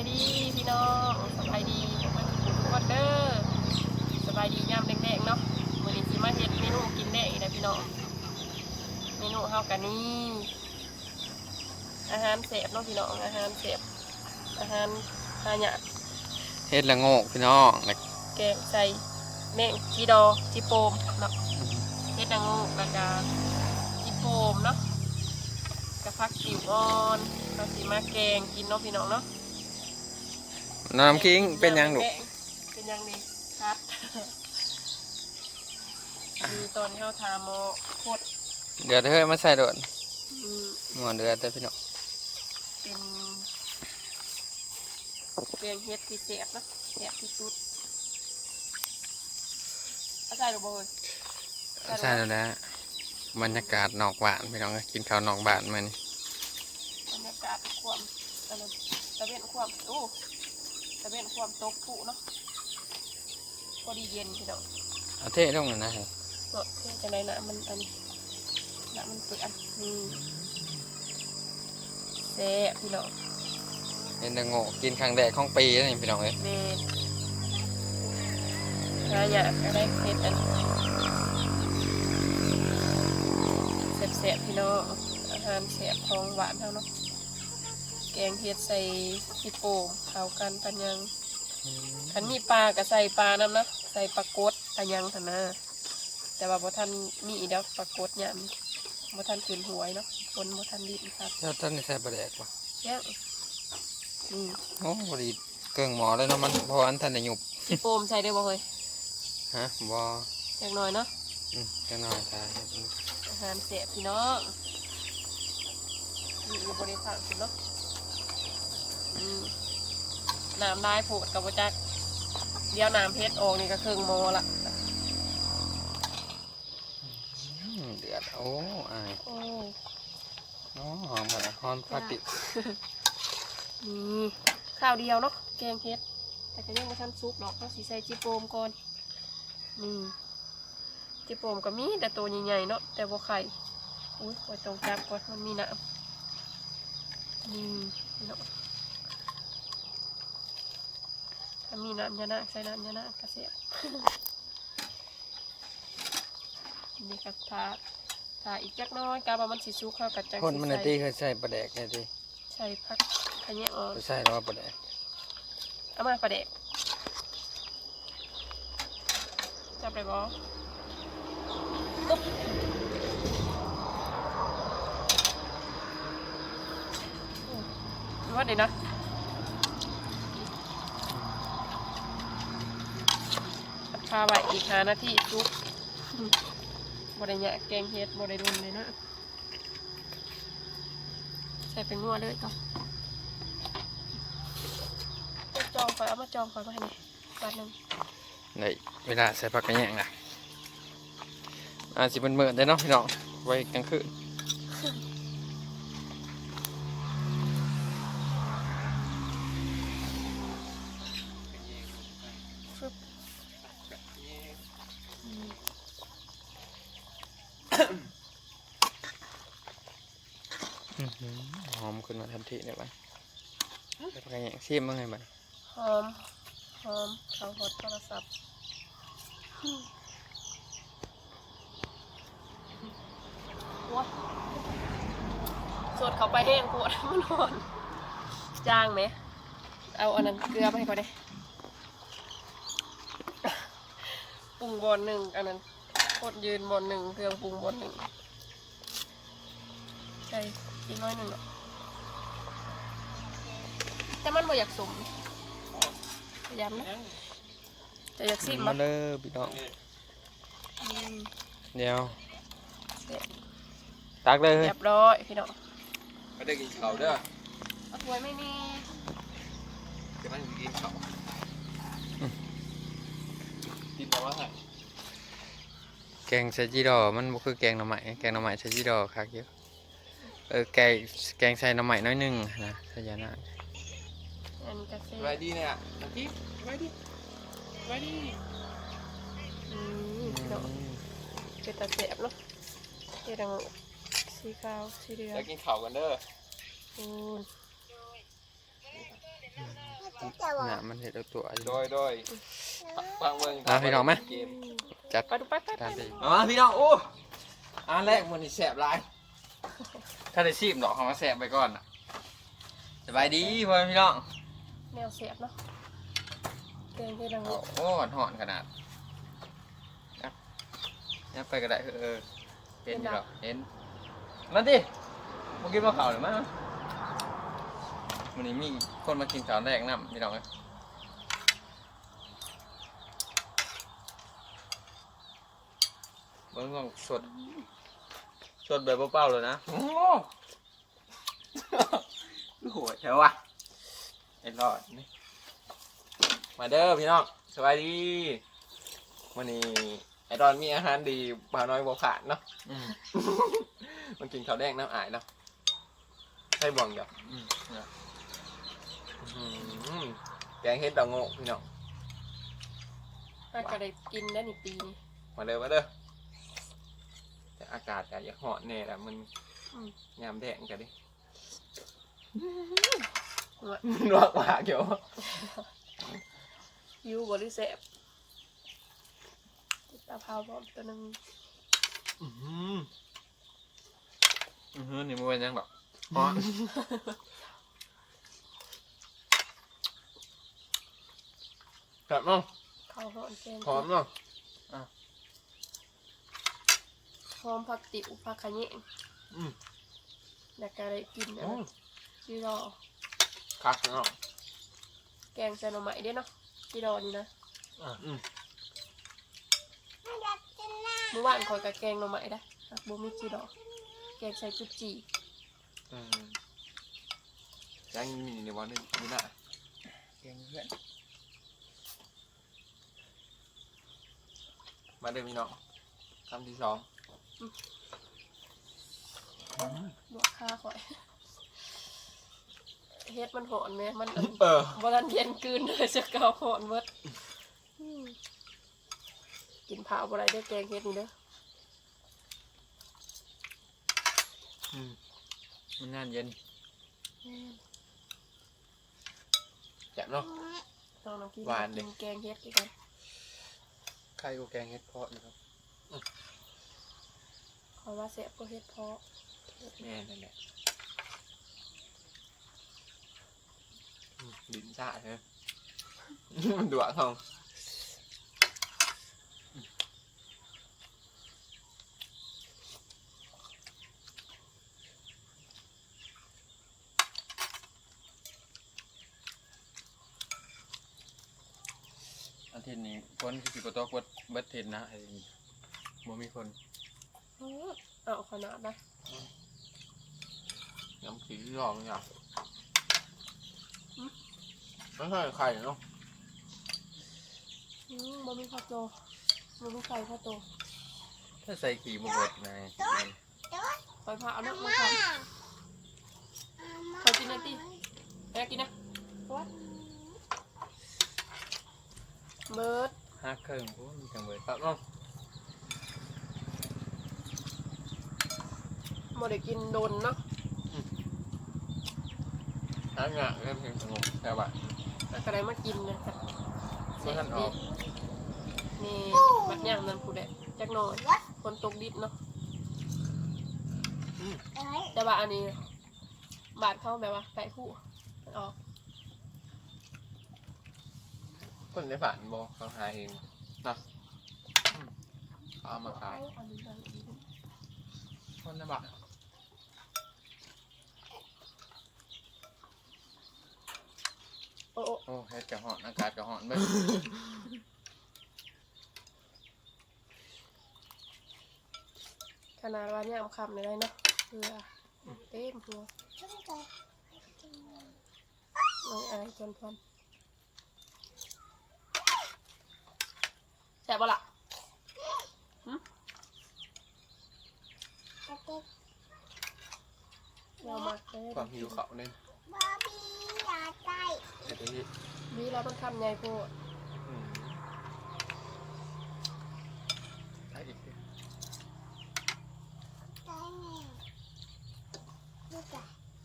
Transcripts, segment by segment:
ายดีพี่น้องสบายดีทุกคนทุกคนเด้อสบายดียามแดงๆเนาะมื้อนี้สิมาเฮ็ดเมนูกินแดงอีกแล้วพี่น้องเมนูเฮากันนี่อาหารเสพเนาะพี่น้องอาหารเสพอาหารหายากเฮ็ดละโงกพี่น้องแล้วแกงใส่แมงจีดอจีโปมเนาะเฮ็ดนางงูกระดาจีโปมเนาะกระพักติ๋วอ่อนเราสิมาแกงกินเนาะพี่น้องเนาะ น้ำคิงเป็นหยังลูกเป็นยังดีครับมีตอนเข้าทาโมโคตรเดี๋ยวเธอมาใส่โดดอืมหมอเดือดเด้อพี่น้องเป็นแกงเฮ็ดที่แซ่บเนาะแซ่บที่สุดเอาใส่หรือบ่เอ่ยใส่แล้วนะบรรยากาศนอกบ้านพี่น้องกินข้าวนอกบ้านมานี่บรรยากาศความตะลมตะเวนความโอ้ ตะเวนความตกผู้เนาะพอดีเย็นพี่น้องเอาเทลงเลยนะเนาะเท่จังไดนะมันอันนะมันเปื่อนนี่แซ่บพี่น้องเฮ็ดละโงกกินครั้งแรกของปีแล้วนี่พี่น้องเอ้ยเมนหาอยากอะไรเผ็ดอันแซ่บๆพี่น้องอาหารแซ่บของหวานเท่าเนาะ แกงเห็ดใส่พี่โป่งเข้ากันปันยังคันมีปลาก็ใส่ปลาน้ำนะใส่ปลากดปันยังทนะแต่ว่าบ่ทันมีอีกแล้วปลากดเนี่ยบ่ทันขึ้นหวยเนาะคนบ่ทันรีบครับเจ้าท่านนี่ใส่ปลาแดกปะเนี่ยนี่โอ้บดีเกิงหมอเลยเนาะมันเพราะว่าอันท่านได้หยุบพี่โป่งใส่ได้บ่เฮ้ยฮะบ่อย่างน้อยเนาะอืมจังหน่อยใส่อาหารเสียพี่น้องมีอยู่บริษัทคุณเนาะอืม น้ำได้โผดกับจักเดี๋ยวน้ำเพชรออกนี่ก็ครึ่งโมละอืมเดือดโอ้อายโอ้โอ้หอมแบบหอมพลาสติกนี่ข้าวเดียวเนาะแกงเฮ็ด แต่ก็ยังไม่ทันซุกดอกเนาะสีใส่จิโปมก่อนนี่จิโปมก็มีแต่ตัวใหญ่ๆเนาะแต่บ่ไข่อุ้ยไว้ตรงจับก่อนมันมีน้ำนี่พี่น้อง ถ้ามีน้ำยานะใส่น้ำยานะกระเสียบนี่ก็ทาทาอีกจักหน้อยกาบามันสิซุกเข้ากับจังคนสิมันใส่น่ะตีเคยใส่ปลาแดกไงตีใส่พักขะแยงออกไปใส่แล้วว่าปลาแดกเอามาประเด็กจับได้บ่ตุ๊บว่าดีนะ พาไว้อีกหานาทีซุปบบริเนี่ยแกงเฮ็ดบริรุนเลยนะใส่เป็นงัวเลยก่อนจองคอยเอามาจองคอยมาให้นี่บาทหนึ่งในเวลาใส่ผักกระแยงอะอาจสิเป็นเมื่อได้เนาะพี่น้องไว้กลางคืน ฟึบอืม อื้อ หือหอมขึ้นมาทันทีเลยไปใส่ผักกระแยงซีมมั้งไงบ้างหอม หอมเขาหดโทรศัพท์ว้าสดเขาไปแห้งปวดมันหอนจ้างไหม เอาอันนั้นเกลือไปให้เขาได้ปรุงบอลหนึ่งอันนั้นโคตรยืนบอลหนึ่งเครื่องปรุงบอลหนึ่งใช่ อีกน้อยหนึ่งเนาะแต่มันบ่อยากสมพยายามนะแต่อยากซิมมามาเลยพี่น้องอืมเดี๋ยวเสร็จตักเลยเรียบร้อยพี่น้องไม่ได้กินข้าวเด้อเอาถ้วยไม่มีจะนั่งกินข้าวกินแต่ว่าไงแกงใส่จีดอมันบ่คือแกงหน่อไม้แกงหน่อไม้ใส่จีดอคักเยอะ เออแกงแกงใส่หน่อไม้น้อยหนึงนะใส่ยานาอันนี้กาแฟสบายดีเนี่ยน้ำพริกสบายดีสบายดีอืมพี่น้องเป็นตาแสบเนาะเฮ็ดดังสีขาวสีเหลืองแล้วกินข้าวกันเด้ออืมน่ะมันเห็ดเอาตัวอยู่ โดยโดยฟังเมืองอะพี่น้องไหม เกมจัดไปดูไปไปไปตามที่มาพี่น้องโอ้อันแรกมันนี่แสบหลาย ถ้าได้ชีพดอกของมาแสบไปก่อนน่ะสบายดีพ่อพี่น้องแนวเสียบเนาะแกงเฮ็ดดังโอ้โหหอนขนาดยับยับไปก็ได้เออเห็นอยู่หรอกเห็นมาดิมากินมาข่าวหรือมั้งวันนี้มีคนมากินข้าวแรกน้ำพี่น้องเอ้ยเบิ้งลองสด สดแบบเปล่าๆเลยนะโอ้โหเชียววะไอ้รอดนี่มาเด้อพี่น้องสวัสดีวันนี้ไอรอนมีอาหารดีบ่าวน้อยบ่ขาดเนาะอืมมันกินข้าวแดงน้ำอายเนาะใช่บ่วงเดียวอืมเนี่ยอื้อหือแกงเห็ดดาวโง่พี่น้องน่าจะได้กินได้นี่ปีนี้มาเด้อมาเด้อ แต่อากาศอาจจะเหาะแน่แหละมันอืม ยามแดงกันดิหัวลวกปากเกี่ยวยูบริเซบตาพาวพร้อมตัวหนึงอื้อหืออือฮึนี่มันเป็นยังดอกเหาะครับน้องข้าวหอมแกงหอมเนาะ หอมผักติ๋วผักขะแยงอืมแล้วก็ได้กินนะโอ้จีรอคักเนาะแกงใส่หน่อไม้เด้เนาะจีรอนี่นะอืมเมื่อวานคอยกับแกงหน่อไม้ได้หักบ่มีจีรอแกงใส่จุดจีอืมยังมีในวันนี้มีหน้าเก่งเพื่อนมาเดินพี่น้องคำที่สอง ลวกข้าข่อยเฮ็ดมันหอนไหมมันอันเออบ่ทันเย็นกลืนเลยจะเกาหอนเบิดอืมกินเผาวบ่ได้เด้อแกงเฮ็ดนี่เด้ออืมมันนานเย็นแจ่มเนาะน้องน้ำกินหวานดิ กินแกงเฮ็ดคือกัน ใครกูแกงเห็ดเพาะอยู่ครับ ขอว่าแซ่บก็เฮ็ดเพาะแม่นั่นแหละอืมลิ้นชาใช่ไหมมันดุอะทองอาทิตย์นี้คนคือสิบตัวกวดเบิดเทนนะไอ้บ่มีคน เอาขนาดนะน้ำขี้รองเนี่ยไม่ใช่ไข่เนาะอืมบ่มีข้าวโตบ่มีไข่ข้าวโตถ้าใส่ขี่บ่เบิดนายคอยพาเอาเนาะมาทำคอยกินหนะติแม่กินนะวัดเบิร์ดห้าเครื่องโอ้มีจังเบิดครับเนาะ บ่ได้กินโดนเนาะหางานเริ่มเพียงสงบแต่ว่าแล้วก็ได้มากินนะครับเมื่อท่านออกนี่บัดย่างนั่นผู้ใดจักหน่อยฝนตกดิบเนาะแต่ว่าอันนี้ บาดเข้าแบบว่าไก่คู่มันออกคนในฝันบอกเขาหาเองนะอืมเขาเอามาขายอันนี้ได้อีกคนในบ้าน อ้โอ้โอ้เฮ็ดกะหอนอากาศกะหอนเบิดขนาดว่าเนี่ยเอาคำเลยได้เนาะเพื่อเต็มหัวไม่อายจนพอนแซ่บบ่ล่ะหึเรามาเลย ความหิวเขาเนี่ยไอ้ที่วีแล้วมันคำใหญ่โพดอืมได้อีกเด้อ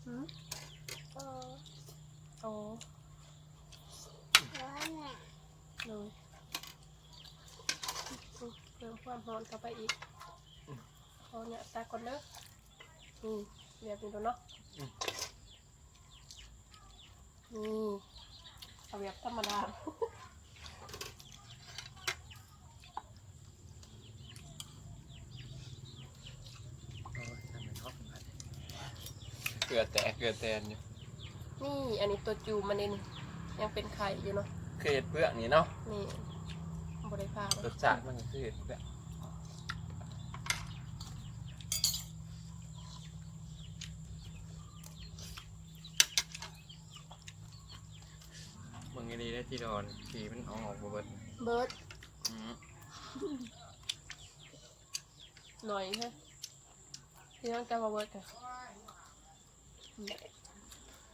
หึโอ้เลยเพิ่มความร้อนเข้าไปอีกเอาเนี่ยตาก่อนเด้อนี่แบบนี้ดูเนาะนี่ เอาแบบธรรมดาเกลือแตกเกลือแตนอยู่นี่อันนี้ตัวจูมันเองยังเป็นไข่อยู่เนาะคือเห็ดเปลือกนี่เนาะนี่บริพารสชาติมันก็คือเห็ดเปลือก มึงไงดีได้ที่โดนขี่มันเอาออกมาเบิดเบิร์ดอืมหน่อยใช่ที่ต้องจะมาเบิร์ดกัน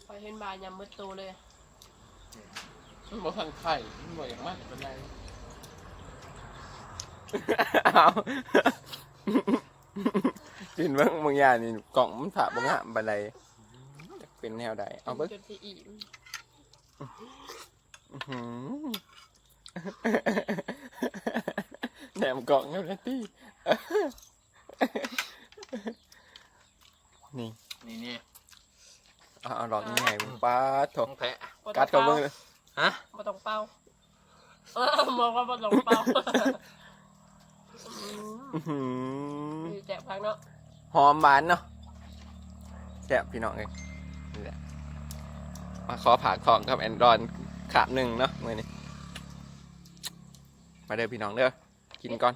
พอเห็นบายยำเบิร์ดโตเลยมันบอกทางไข่มันบอกอย่างมากเป็นไรเอากินเบิ่งบางอย่างนี่กล่องมันถาบ่งามปานใดจักเป็นแนวใดเอาเบิ่ง จนที่อิ่มอื้อหือ แหนมกล่องแล้วนะตี้นี่ นี่นี่เอาเอาดอกนี้ไงมึงป้าดโถต้องแทะบ่ต้กัอดงกับเป่าเบิ่งเลยฮะบ่ต้องเป่าเออมองว่าบ่ต้องเป่าอืมอื้อหือดีแจกพักเนาะหอมหวานเนาะแซ่บพี่น้องเลยนี่แหละมาขอผากของกับแอนดรอน ขาบหนึ่งเนาะมื่อนี้มาเด้อพี่น้องเด้อกินก่อน